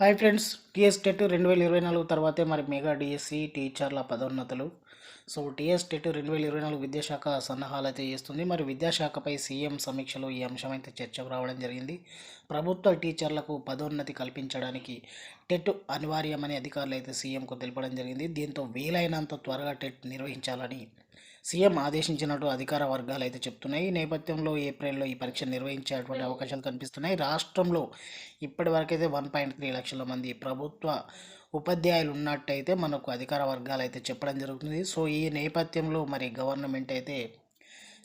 Hi friends TS TET రెండు వేల ఇరవై నాలుగు తర్వాతే మరి మెగా డిఎస్సి టీచర్ల పదోన్నతులు. సో టీఎస్ టెట్ రెండు వేల ఇరవై నాలుగు విద్యాశాఖ సన్నాహాలు అయితే చేస్తుంది. మరి విద్యాశాఖపై సీఎం సమీక్షలో ఈ అంశం అయితే చర్చకు రావడం జరిగింది. ప్రభుత్వ టీచర్లకు పదోన్నతి కల్పించడానికి టెట్ అనివార్యమని అధికారులు అయితే సీఎంకు తెలపడం జరిగింది. దీంతో వీలైనంత త్వరగా టెట్ నిర్వహించాలని సీఎం ఆదేశించినట్టు అధికార వర్గాలు అయితే చెప్తున్నాయి. ఈ నేపథ్యంలో ఏప్రిల్లో ఈ పరీక్ష నిర్వహించేటువంటి అవకాశాలు కనిపిస్తున్నాయి. రాష్ట్రంలో ఇప్పటివరకైతే వన్ పాయింట్ త్రీ లక్షల మంది ప్రభుత్వ ఉపాధ్యాయులు ఉన్నట్టయితే మనకు అధికార వర్గాలు అయితే చెప్పడం జరుగుతుంది. సో ఈ నేపథ్యంలో మరి గవర్నమెంట్ అయితే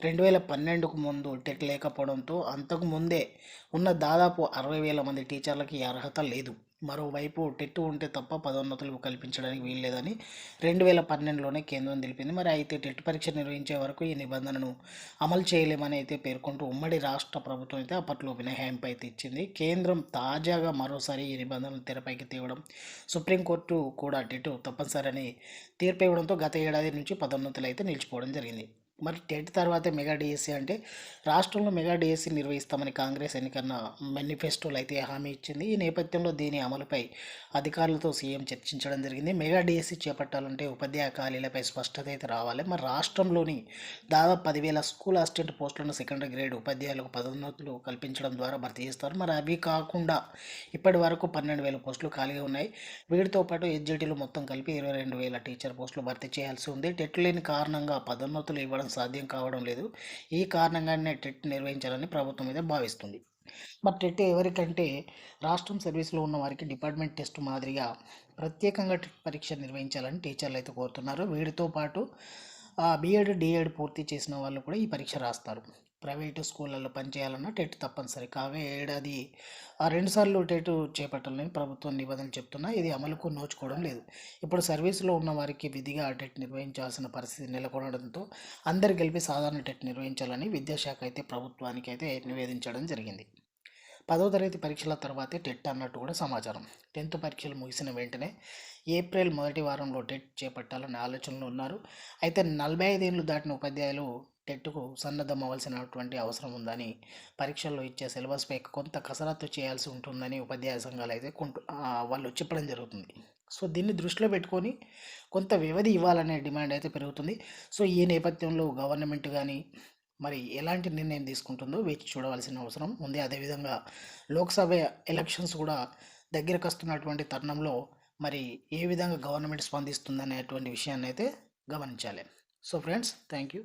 రెండు వేల పన్నెండుకు ముందు టెట్ లేకపోవడంతో అంతకు ముందే ఉన్న దాదాపు అరవై వేల మంది టీచర్లకి అర్హత లేదు. మరోవైపు టెట్ ఉంటే తప్ప పదోన్నతులు కల్పించడానికి వీల్లేదని రెండు వేల పన్నెండులోనే కేంద్రం తెలిపింది. మరి అయితే టెట్ పరీక్ష నిర్వహించే వరకు ఈ నిబంధనను అమలు చేయలేమని అయితే పేర్కొంటూ ఉమ్మడి రాష్ట్ర ప్రభుత్వం అయితే అప్పట్లో మినహాయింపు అయితే ఇచ్చింది కేంద్రం తాజాగా మరోసారి ఈ నిబంధనలు తెరపైకి తేవడం సుప్రీంకోర్టు కూడా టెట్ తప్పనిసరి తీర్పు ఇవ్వడంతో గత ఏడాది నుంచి పదోన్నతులు అయితే నిలిచిపోవడం జరిగింది. మరి టెట్ తర్వాత మెగా డిఎస్సి అంటే రాష్ట్రంలో మెగా డిఎస్సి నిర్వహిస్తామని కాంగ్రెస్ ఎన్నికన్న మేనిఫెస్టోలు అయితే హామీ ఇచ్చింది. ఈ నేపథ్యంలో దీని అమలుపై అధికారులతో సీఎం చర్చించడం జరిగింది. మెగా డిఎస్సి చేపట్టాలంటే ఉపాధ్యాయ ఖాళీలపై స్పష్టత అయితే రావాలి. మరి రాష్ట్రంలోని దాదాపు పదివేల స్కూల్ అసిస్టెంట్ పోస్టులను సెకండరీ గ్రేడ్ ఉపాధ్యాయులకు పదోన్నతులు కల్పించడం ద్వారా భర్తీ చేస్తారు. మరి అవి కాకుండా ఇప్పటి వరకు పన్నెండు వేల పోస్టులు ఖాళీగా ఉన్నాయి. వీటితో పాటు ఎస్జిటీలు మొత్తం కలిపి ఇరవై రెండు వేల టీచర్ పోస్టులు భర్తీ చేయాల్సి ఉంది. టెట్ లేని కారణంగా పదోన్నతులు ఇవ్వడం సాధ్యం కావడం లేదు. ఈ కారణంగానే టెట్ నిర్వహించాలని ప్రభుత్వం మీద భావిస్తుంది. మరి టెట్ ఎవరికంటే రాష్ట్రం సర్వీస్లో ఉన్న వారికి డిపార్ట్మెంట్ టెస్ట్ మాదిరిగా ప్రత్యేకంగా టెట్ పరీక్ష నిర్వహించాలని టీచర్లు అయితే కోరుతున్నారు. వీటితో పాటు బీఎడ్ డిఎడ్ పూర్తి చేసిన వాళ్ళు కూడా ఈ పరీక్ష రాస్తారు. ప్రైవేటు స్కూళ్ళల్లో పనిచేయాలన్నా టెట్ తప్పనిసరి. కాగా ఏడాది ఆ రెండుసార్లు టెట్ చేపట్టాలని ప్రభుత్వం నిబంధనలు చెప్తున్నా ఇది అమలుకు నోచుకోవడం లేదు. ఇప్పుడు సర్వీసులో ఉన్న వారికి విధిగా టెట్ నిర్వహించాల్సిన పరిస్థితి నెలకొనడంతో అందరు గెలిపి సాధారణ టెట్ నిర్వహించాలని విద్యాశాఖ అయితే ప్రభుత్వానికి అయితే నివేదించడం జరిగింది. పదో తరగతి పరీక్షల తర్వాతే టెట్ అన్నట్టు కూడా సమాచారం. టెన్త్ పరీక్షలు ముగిసిన వెంటనే ఏప్రిల్ మొదటి వారంలో టెట్ చేపట్టాలనే ఆలోచనలు ఉన్నారు. అయితే నలభై ఐదేళ్ళు దాటిన ఉపాధ్యాయులు టెట్కు సన్నద్ధం అవ్వాల్సినటువంటి అవసరం ఉందని పరీక్షల్లో ఇచ్చే సిలబస్పై కొంత కసరత్తు చేయాల్సి ఉంటుందని ఉపాధ్యాయ సంఘాలు అయితే కొంటు వాళ్ళు చెప్పడం జరుగుతుంది. సో దీన్ని దృష్టిలో పెట్టుకొని కొంత వ్యవధి ఇవ్వాలనే డిమాండ్ అయితే పెరుగుతుంది. సో ఈ నేపథ్యంలో గవర్నమెంట్ కానీ మరి ఎలాంటి నిర్ణయం తీసుకుంటుందో వేచి చూడవలసిన అవసరం ఉంది. అదేవిధంగా లోక్సభ ఎలక్షన్స్ కూడా దగ్గరకు వస్తున్నటువంటి తరుణంలో మరి ఏ విధంగా గవర్నమెంట్ స్పందిస్తుందనేటువంటి విషయాన్ని అయితే గమనించాలి. So friends thank you